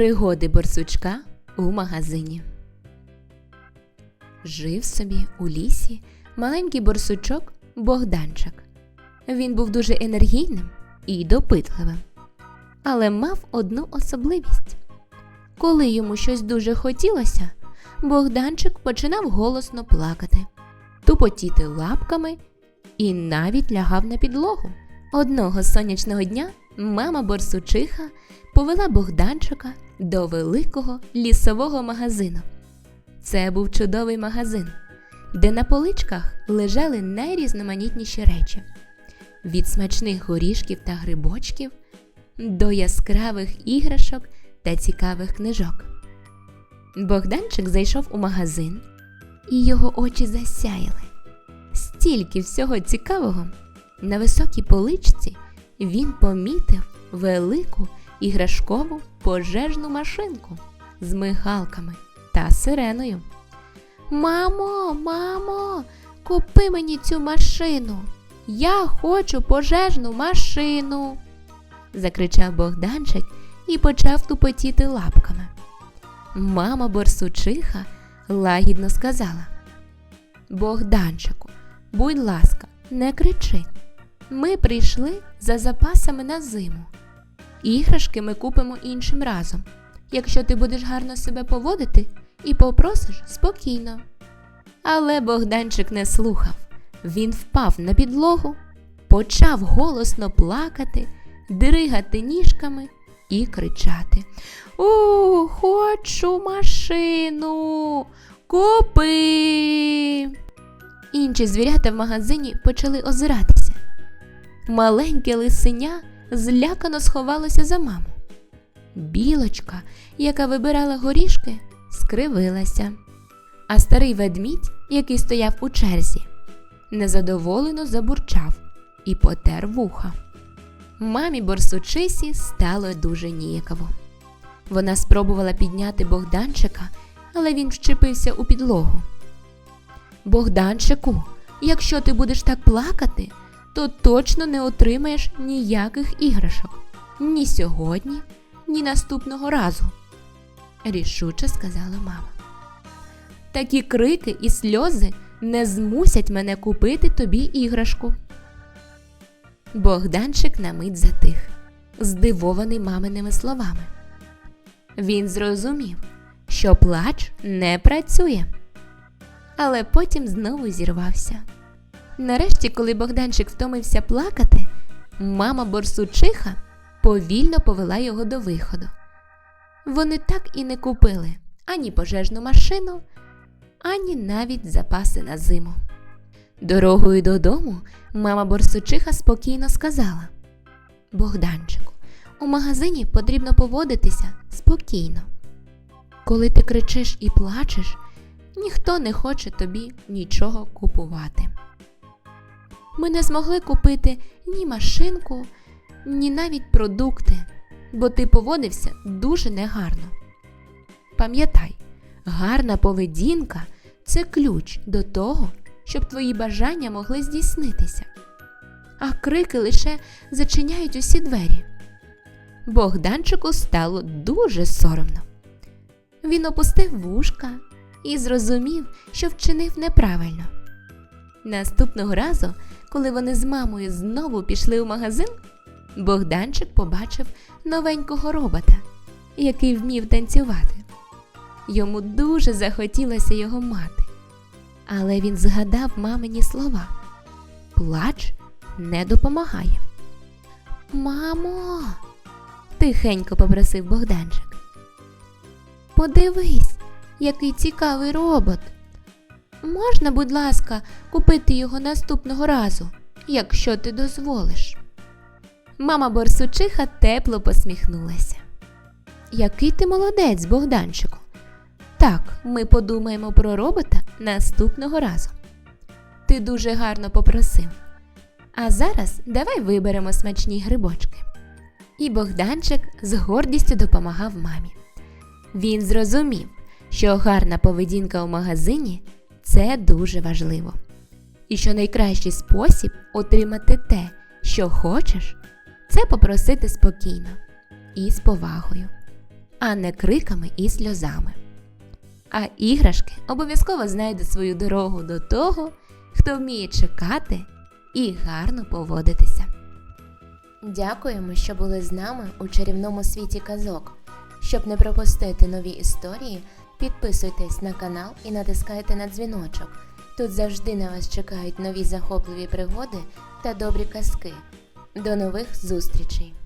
Пригоди борсучка у магазині. Жив собі у лісі маленький борсучок Богданчик. Він був дуже енергійним і допитливим, але мав одну особливість. Коли йому щось дуже хотілося, Богданчик починав голосно плакати, тупотіти лапками і навіть лягав на підлогу. Одного сонячного дня мама борсучиха повела Богданчика до великого лісового магазину. Це був чудовий магазин, де на поличках лежали найрізноманітніші речі: від смачних горішків та грибочків до яскравих іграшок та цікавих книжок. Богданчик зайшов у магазин, і його очі засяяли. Стільки всього цікавого. На високій поличці він помітив велику іграшкову пожежну машинку з мигалками та сиреною. Мамо, мамо, купи мені цю машину. Я хочу пожежну машину. закричав Богданчик і почав тупотіти лапками. Мама борсучиха лагідно сказала: Богданчику, будь ласка, не кричи. Ми прийшли за запасами на зиму. Іграшки ми купимо іншим разом, якщо ти будеш гарно себе поводити і попросиш спокійно. Але Богданчик не слухав. Він впав на підлогу, почав голосно плакати, дригати ніжками і кричати: У, хочу машину, купи. Інші звірята в магазині почали озиратися. Маленьке лисеня злякано сховалося за маму. Білочка, яка вибирала горішки, скривилася. А старий ведмідь, який стояв у черзі, незадоволено забурчав і потер вуха. Мамі борсучисі стало дуже ніяково. Вона спробувала підняти Богданчика, але він вщепився у підлогу. Богданчику, якщо ти будеш так плакати, то точно не отримаєш ніяких іграшок ні сьогодні, ні наступного разу, рішуче сказала мама. Такі крики і сльози не змусять мене купити тобі іграшку. Богданчик на мить затих, здивований маминими словами. Він зрозумів, що плач не працює, але потім знову зірвався. Нарешті, коли Богданчик втомився плакати, мама борсучиха повільно повела його до виходу. Вони так і не купили ані пожежну машину, ані навіть запаси на зиму. Дорогою додому мама борсучиха спокійно сказала: Богданчику, у магазині потрібно поводитися спокійно. Коли ти кричиш і плачеш, ніхто не хоче тобі нічого купувати. Ми не змогли купити ні машинку, ні навіть продукти, бо ти поводився дуже негарно. Пам'ятай, гарна поведінка це ключ до того, щоб твої бажання могли здійснитися, а крики лише зачиняють усі двері. Богданчику стало дуже соромно. Він опустив вушка і зрозумів, що вчинив неправильно. Наступного разу, коли вони з мамою знову пішли у магазин, Богданчик побачив новенького робота, який вмів танцювати. Йому дуже захотілося його мати. Але він згадав мамині слова Плач не допомагає. Мамо, тихенько попросив Богданчик. Подивись, який цікавий робот. Можна, будь ласка, купити його наступного разу, якщо ти дозволиш. Мама борсучиха тепло посміхнулася. Який ти молодець, Богданчику. Так, ми подумаємо про робота наступного разу. Ти дуже гарно попросив. А зараз давай виберемо смачні грибочки. І Богданчик з гордістю допомагав мамі. Він зрозумів, що гарна поведінка у магазині це дуже важливо. І що найкращий спосіб отримати те, що хочеш, це попросити спокійно і з повагою. а не криками і сльозами. А іграшки обов'язково знайдуть свою дорогу до того, хто вміє чекати і гарно поводитися. Дякуємо, що були з нами у чарівному світі казок. Щоб не пропустити нові історії, підписуйтесь на канал і натискайте на дзвіночок. Тут завжди на вас чекають нові захопливі пригоди та добрі казки. До нових зустрічей!